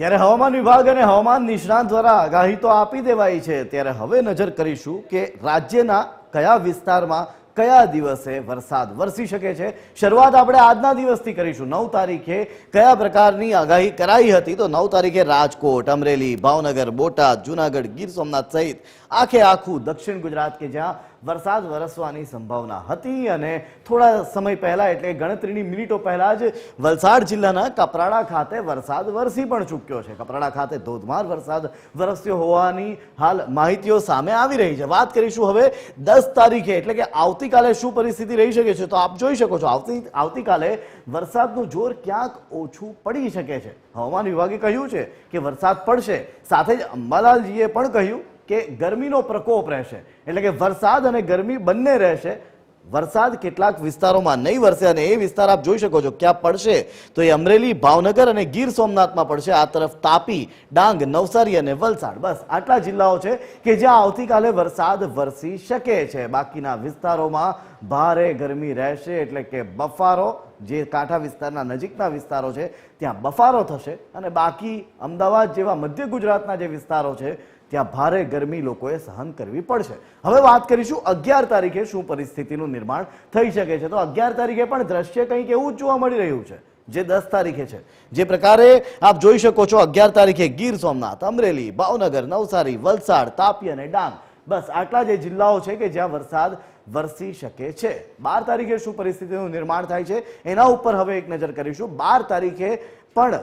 ત્યારે હવામાન વિભાગ અને હવામાન નિષ્ણાંત દ્વારા આગાહી તો આપી દેવાઈ છે. ત્યારે હવે નજર કરીશું કે રાજ્યના કયા વિસ્તારમાં કયા દિવસે વરસાદ વરસી શકે છે. શરૂઆત આપણે આજના દિવસથી કરીશું. નવ તારીખે કયા પ્રકારની આગાહી કરાઈ હતી? તો નવ તારીખે રાજકોટ, અમરેલી, ભાવનગર, બોટાદ, જુનાગઢ, ગીર સોમનાથ સહિત આખે આખું દક્ષિણ ગુજરાત કે જ્યાં વરસાદ વરસવાની સંભાવના હતી અને થોડા સમય પહેલા એટલે ગણતરીની મિનિટો પહેલા જ વલસાડ જિલ્લાના કપરાડા ખાતે વરસાદ વરસી પણ ચૂક્યો છે. કપરાડા ખાતે ધોધમાર વરસાદ વરસ્યો હોવાની હાલ માહિતીઓ સામે આવી રહી છે. વાત કરીશું હવે દસ તારીખે, એટલે કે આવતીકાલે શું પરિસ્થિતિ રહી શકે છે તો આપ જોઈ શકો છો, આવતી, આવતીકાલે વરસાદનું જોર ક્યાંક ઓછું પડી શકે છે. હવામાન વિભાગે કહ્યું છે કે વરસાદ પડશે. સાથે જ અંબાલાલજીએ પણ કહ્યું કે ગરમીનો પ્રકોપ રહેશે. એટલે કે વરસાદ અને ગરમી બંને રહેશે. વરસાદ કેટલાક વિસ્તારોમાં નહીં વરસે અને એ વિસ્તાર આપ જોઈ શકો છો ક્યાં પડશે. તો એ અમરેલી, ભાવનગર અને ગીર સોમનાથમાં પડશે. આ તરફ તાપી, ડાંગ, નવસારી અને વલસાડ. બસ આટલા જિલ્લાઓ છે કે જ્યાં આવતીકાલે વરસાદ વરસી શકે છે. બાકીના વિસ્તારોમાં ભારે ગરમી રહેશે એટલે કે બફારો, જે કાંઠા વિસ્તારના નજીકના વિસ્તારો છે, ત્યાં બફારો થશે. અને બાકી અમદાવાદ જેવા મધ્ય ગુજરાતના જે વિસ્તારો છે ત્યાં ભારે ગરમી લોકોએ સહન કરવી પડશે. હવે વાત કરીશું અગિયાર તારીખે શું પરિસ્થિતિનું નિર્માણ થઈ શકે છે. તો અગિયાર તારીખે પણ દ્રશ્ય કંઈક એવું જ જોવા મળી રહ્યું છે, જે દસ તારીખે છે. જે પ્રકારે આપ જોઈ શકો છો અગિયાર તારીખે ગીર સોમનાથ, અમરેલી, ભાવનગર, નવસારી, વલસાડ, તાપી અને ડાંગ. બસ આટલા જે જિલ્લાઓ છે કે જ્યાં વરસાદ વરસી શકે છે. બાર તારીખે શું પરિસ્થિતિનું નિર્માણ થાય છે એના ઉપર હવે એક નજર કરીશું. બાર તારીખે પણ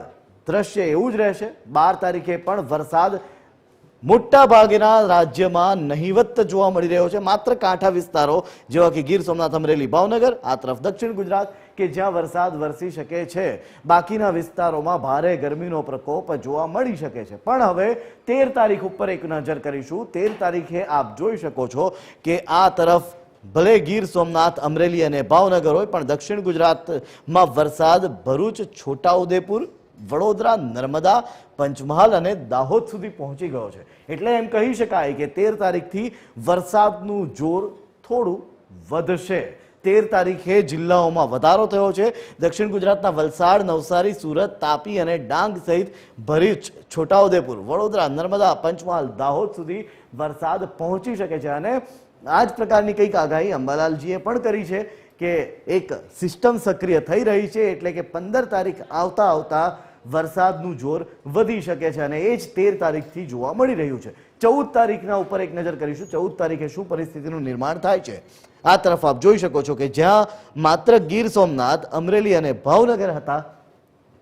દ્રશ્ય એવું જ રહેશે. બાર તારીખે પણ વરસાદ મોટા ભાગના રાજ્યમાં નહિવત જોવા મળી રહ્યો છે. માત્ર કાંઠા વિસ્તારો, જેવા કે ગીર સોમનાથ, અમરેલી, ભાવનગર, આ તરફ દક્ષિણ ગુજરાત, કે જ્યાં વરસાદ વરસી શકે છે. બાકીના વિસ્તારોમાં ભારે ગરમીનો પ્રકોપ જોવા મળી શકે છે. પણ હવે તેર તારીખ ઉપર એક નજર કરીશું. તેર તારીખે આપ જોઈ શકો છો કે આ તરફ ભલે ગીર સોમનાથ, અમરેલી અને ભાવનગર હોય, પણ દક્ષિણ ગુજરાતમાં વરસાદ ભરૂચ, છોટાઉદેપુર વડોદરા, નર્મદા, પંચમહાલ અને દાહોદ સુધી પહોંચી ગયો છે. એટલે એમ કહી શકાય કે તેર તારીખથી વરસાદનું જોર થોડું વધશે. તેર તારીખે જિલ્લાઓમાં વધારો થયો છે. દક્ષિણ ગુજરાતના વલસાડ, નવસારી, સુરત, તાપી અને ડાંગ સહિત ભરૂચ, છોટાઉદેપુર, વડોદરા, નર્મદા, પંચમહાલ, દાહોદ સુધી વરસાદ પહોંચી શકે છે. અને આ જ પ્રકારની કંઈક આગાહી અંબાલાલજીએ પણ કરી છે કે એક સિસ્ટમ સક્રિય થઈ રહી છે એટલે કે પંદર તારીખ આવતા આવતા વરસાદનું જોર વધી શકે છે અને એ જ તેર તારીખથી જોવા મળી રહ્યું છે. ચૌદ તારીખના ઉપર એક નજર કરીશું. ચૌદ તારીખે શું પરિસ્થિતિનું નિર્માણ થાય છે? આ તરફ આપ જોઈ શકો છો કે જ્યાં માત્ર ગીર સોમનાથ, અમરેલી અને ભાવનગર હતા,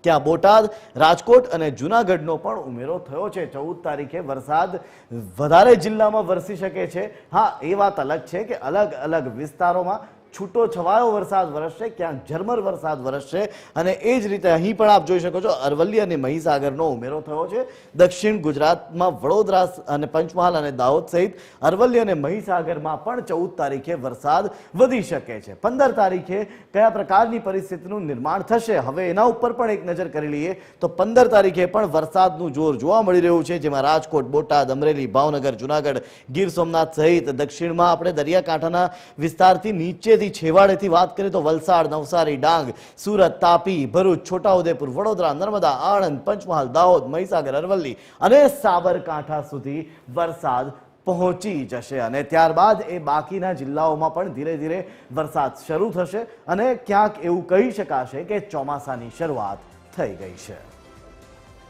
ત્યાં બોટાદ, રાજકોટ અને જુનાગઢનો પણ ઉમેરો થયો છે. ચૌદ તારીખે વરસાદ વધારે જિલ્લામાં વરસી શકે છે. હા, એ વાત અલગ છે કે અલગ અલગ વિસ્તારોમાં છૂટો છવાયો વરસાદ વરસશે ક્યાંક ઝરમર વરસાદ વરસશે અને એ જ રીતે અહીં પણ આપ જોઈ શકો છો અરવલ્લી અને મહીસાગરનો ઉમેરો થયો છે. દક્ષિણ ગુજરાતમાં વડોદરા અને પંચમહાલ અને દાહોદ સહિત અરવલ્લી અને મહીસાગરમાં પણ ચૌદ તારીખે વરસાદ વધી શકે છે. પંદર તારીખે કયા પ્રકારની પરિસ્થિતિનું નિર્માણ થશે? હવે એના ઉપર પણ એક નજર કરી લઈએ તો પંદર તારીખે પણ વરસાદનું જોર જોવા મળી રહ્યું છે, જેમાં રાજકોટ, બોટાદ, અમરેલી, ભાવનગર, જુનાગઢ, ગીર સોમનાથ સહિત દક્ષિણમાં આપણે દરિયાકાંઠાના વિસ્તારથી નીચેથી છેવાડેથી વાત કરીએ તો વલસાડ, નવસારી, ડાંગ, સુરત, તાપી, ભરૂચ, છોટાઉદેપુર, વડોદરા, નર્મદા, આણંદ, પંચમહાલ, દાહોદ, મહીસાગર, અરવલ્લી અને સાબરકાંઠા સુધી વરસાદ પહોંચી જશે. અને ત્યારબાદ એ બાકીના જિલ્લાઓમાં પણ ધીરે ધીરે વરસાદ શરૂ થશે અને ક્યાંક એવું કહી શકાશે કે ચોમાસાની શરૂઆત થઈ ગઈ છે.